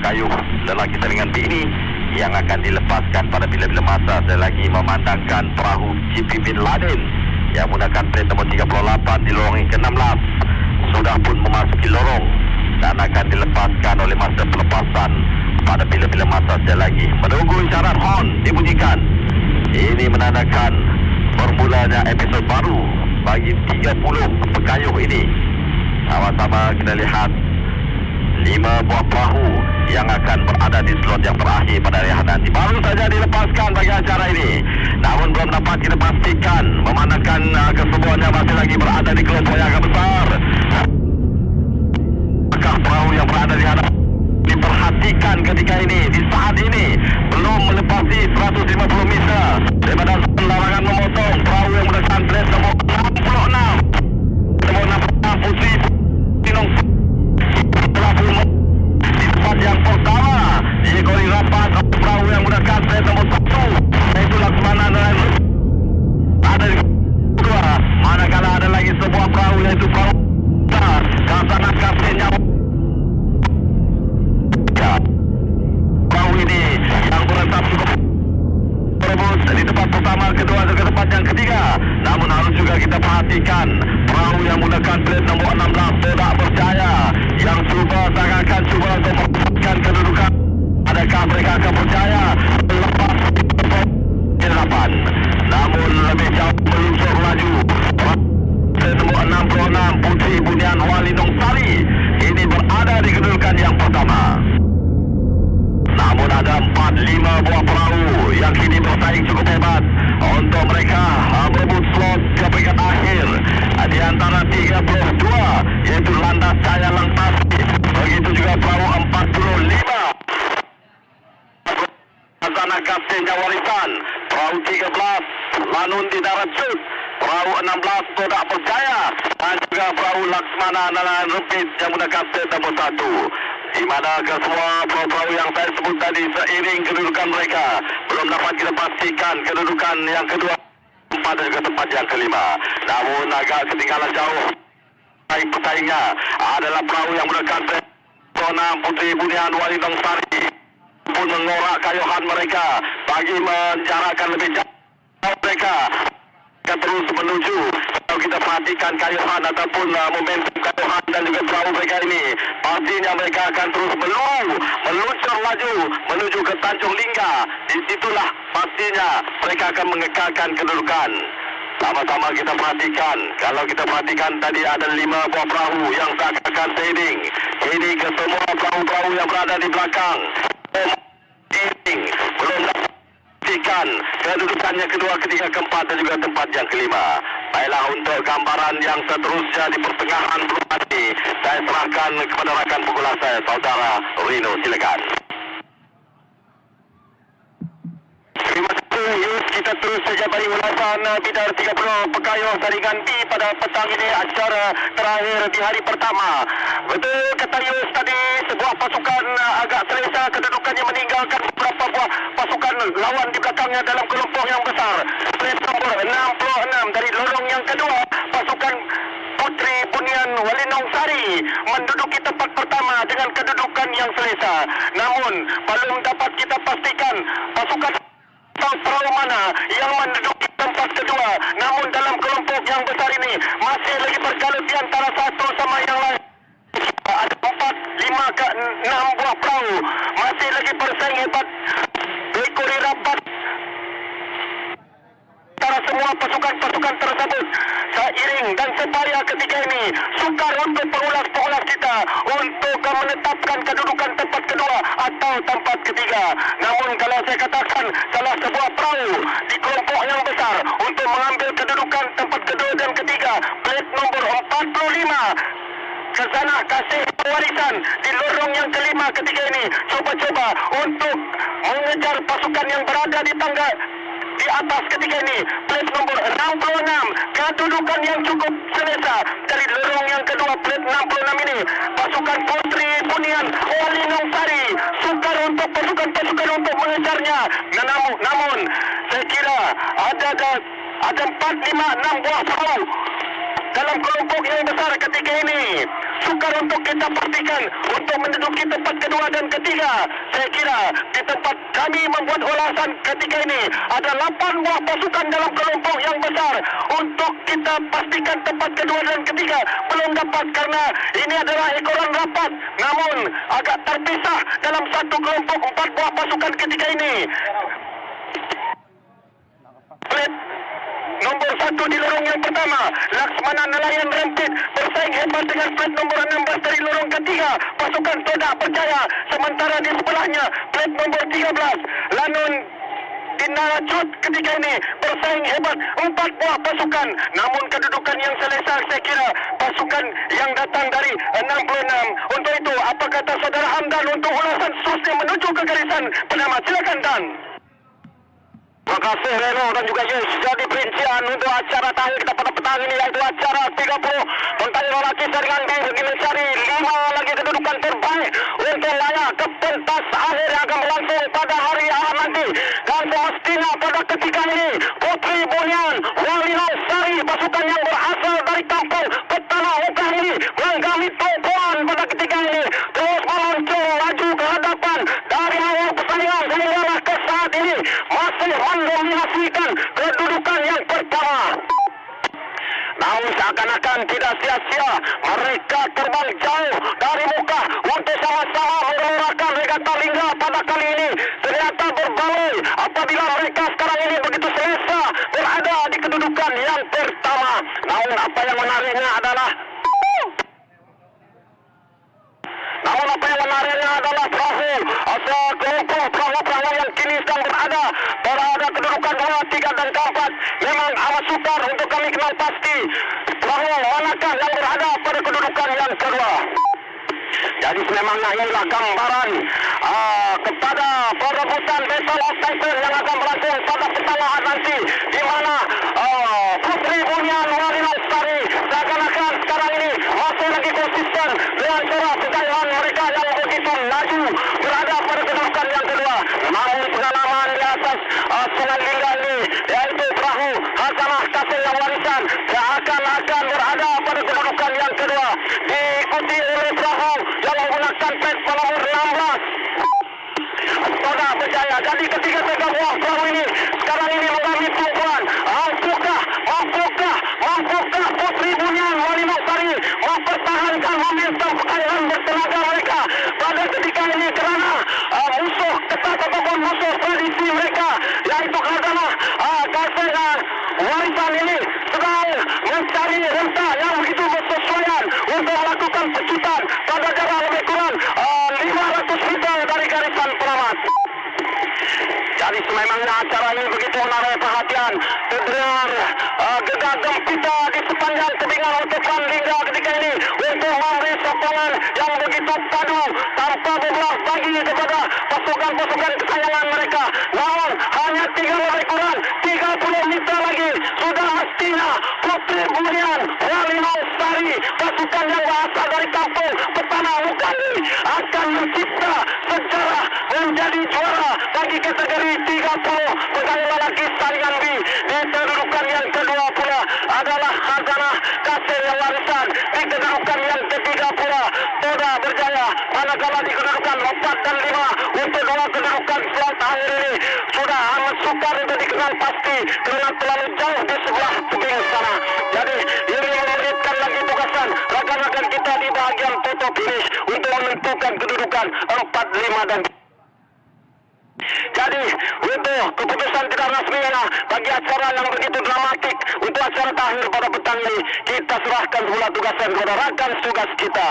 kayu lelaki dengan bini yang akan dilepaskan pada bila-bila masa. Selagi memandangkan perahu GP Bin Laden yang menggunakan plate nombor 38 di lorong yang ke-16 sudah pun memasuki lorong dan akan dilepaskan oleh masa pelepasan pada bila-bila masa. Selagi menunggu isyarat horn dibunyikan. Ini menandakan bermulanya episod baru bagi 30 pekayuh ini. Sama-sama kita lihat lima buah perahu yang akan berada di slot yang terakhir pada hari nanti. Baru saja dilepaskan bagi acara ini. Namun belum dapat kita pastikan memandangkan uh, kesemuanya masih lagi berada di kelompok yang agak besar. Apakah perahu yang berada di hadapan diperhatikan ketika ini, di saat ini, belum melepasi 150 meter daripada larangan memotong perahu iaitu perahu yang sangat kasihnya Ya. perahu ini yang berentak cukup berebut di tempat pertama, kedua dan ke tempat yang ketiga. Namun harus juga kita perhatikan perahu yang menggunakan plate nombor 16 tidak berjaya. Yang cuba sangatkan cuba untuk mendapatkan kedudukan. Adakah mereka akan berjaya lepas ke depan? Namun lebih jauh meluncur laju. Plate nombor 66 Putri Bunian Wali Nong Sari ini berada di kedudukan yang pertama. Namun ada empat lima buah perahu yang kini bersaing cukup hebat untuk mereka berebut slot ke peringkat akhir di antara 32 iaitu Landas Jaya Langtasi begitu juga perahu 45 Azana Kapten Jawarisan perahu 13 Lanun darat Sud perahu 16 Todak Percaya dan juga perahu Laksmana Nalan Rupit yang menggunakan set nombor 1 di mana kesemua perahu-perahu yang saya sebut tadi seiring kedudukan mereka. Belum dapat kita pastikan kedudukan yang kedua empat dan juga tempat yang kelima. Namun agak ketinggalan jauh. Baik pesaingnya adalah perahu yang menggunakan set Zona Putri Bunian Wali Dong Sari. Pun mengorak kayuhan mereka. Bagi menjarakan lebih jauh mereka akan terus menuju. Kalau kita perhatikan kayuhan ataupun uh, momentum kayuhan dan juga perahu mereka ini pastinya mereka akan terus meluru meluncur laju menuju ke Tanjung Lingga. Di situlah pastinya mereka akan mengekalkan kedudukan. Sama-sama kita perhatikan. Kalau kita perhatikan tadi ada lima buah perahu yang seakan-akan sailing ini ke semua perahu-perahu yang berada di belakang pastikan kedudukannya kedua, ketiga, keempat dan juga tempat yang kelima. Baiklah untuk gambaran yang seterusnya di pertengahan belum ini, saya serahkan kepada rakan pemula saya, saudara Rino. Silakan. Kita terus saja beri ulasan bidar 30 pekayuh saringan B pada petang ini acara terakhir di hari pertama. Betul belakangnya dalam kelompok yang besar. Plate nombor 66 dari lorong yang kedua pasukan Putri Bunian Walinong Sari menduduki tempat pertama dengan kedudukan yang selesa. Namun belum dapat kita pastikan pasukan atau perahu mana yang menduduki tempat kedua. Namun dalam kelompok yang besar ini masih lagi berkalut di antara satu sama yang lain. Ada empat, lima ke enam buah perahu masih lagi bersaing hebat. Ekori rapat antara semua pasukan-pasukan tersebut seiring sepaya ketika ini sukar untuk pengulas-pengulas kita untuk menetapkan kedudukan tempat kedua atau tempat ketiga. Namun kalau saya katakan salah sebuah perahu di kelompok yang besar untuk mengambil kedudukan tempat kedua dan ketiga plate nombor 45 ke sana kasih warisan di lorong yang kelima ketika ini. Cuba-cuba untuk mengejar pasukan yang berada di tangga di atas ketika ini. Plate nombor 66 kedudukan yang cukup selesa dari lorong yang kedua plate 66 ini. Pasukan Putri Bunian Wali Sari sukar untuk pasukan-pasukan untuk mengejarnya. Namun, namun saya kira ada ada ada 4, 5, 6 buah perahu dalam kelompok yang besar ketika ini. Sukar untuk kita pastikan untuk menduduki tempat kedua dan ketiga. Saya kira di tempat kami membuat ulasan ketika ini ada 8 buah pasukan dalam kelompok yang besar untuk kita pastikan tempat kedua dan ketiga belum dapat karena ini adalah ekoran rapat namun agak terpisah dalam satu kelompok empat buah pasukan ketika ini. Nombor satu di lorong yang pertama Laksmana Nelayan Rempit bersaing hebat dengan plate nombor 16 dari lorong ketiga pasukan Todak Percaya sementara di sebelahnya plate nombor 13 Lanun Dinaracut ketika ini bersaing hebat empat buah pasukan. Namun kedudukan yang selesa saya kira pasukan yang datang dari 66 untuk itu apa kata saudara Hamdan untuk ulasan sosial menuju ke garisan? Penama silakan Dan kasih Reno dan juga Yus. Jadi perincian untuk acara tahun kita pada petang ini yaitu acara 30 Mentari lelaki dengan B bagi mencari lima lagi kedudukan terbaik untuk layak ke pentas akhir yang akan berlangsung pada hari Ahad nanti. Dan semestinya pada ketika ini Putri Bunyan Wali Sari pasukan mendominasikan kedudukan yang pertama. Namun seakan-akan tidak sia-sia mereka terbang jauh dari muka untuk sama-sama menggelorakan regata lingga pada kali ini ternyata berbaloi apabila mereka sekarang ini begitu selesa berada di kedudukan yang pertama. Namun apa yang menariknya adalah namun apa yang menariknya adalah perahu asal kelompok perahu-perahu yang kini sedang berada kedudukan dua, tiga dan keempat memang amat sukar untuk kami kenal pasti perahu manakah yang berada pada kedudukan yang kedua. Jadi sememangnya inilah gambaran uh, kepada perebutan Battle of Titan yang akan berlangsung pada pertengahan nanti di mana uh, Putri Bunyan Wali Lestari seakan-akan sekarang ini masih lagi konsisten dengan cara perjalanan mereka yang begitu laju berada pada kedudukan yang kedua. Namun pengalaman di atas uh, Sungai Lingga ini yaitu perahu Hasanah Kasih yang warisan seakan-akan berada pada kedudukan yang kedua diikuti oleh perahu yang menggunakan pet nomor 16 Toda berjaya. Jadi ketiga tiga buah perahu ini sekarang ini mengambil tumpuan mampukah mampukah mampukah Putri Bunyan Wali Maksari mempertahankan momentum kekayaan bertenaga mereka. Pada ketika ini kerana uh, musuh ketat ataupun musuh tradisi mereka yaitu kerana uh, kasengan warisan ini sedang mencari renta yang begitu bersesuaian untuk melakukan pecutan pada jarak lebih kurang uh, 500 meter dari garisan peramat. Jadi sememangnya acara ini begitu menarik perhatian terdengar uh, gegah gempita di sepanjang tebingan utupan lingga ketika ini untuk memberi sokongan yang begitu padu tanpa bebelah bagi kepada pasukan-pasukan kesayangan mereka. Namun hanya tiga lebih kurang 30 meter lagi sudah mestinya Putri Bunyan Wali Maustari pasukan yang berasal dari kampung Petana Ukani akan mencipta menjadi juara bagi kategori 30 pegawai lelaki saringan B. Di kedudukan yang kedua pula adalah Hazanah Kasir warisan di kedudukan yang ketiga pula Toda berjaya manakala di kedudukan 4 dan 5 untuk dua kedudukan slot akhir ini sudah amat sukar untuk dikenal pasti kerana terlalu jauh di sebelah tebing sana. Jadi ini memberikan lagi tugasan rakan-rakan kita di bahagian tutup finish untuk menentukan kedudukan 4, 5 dan jadi untuk keputusan tidak rasminya bagi acara yang begitu dramatik untuk acara terakhir pada petang ini. Kita serahkan pula tugasan kepada rakan tugas kita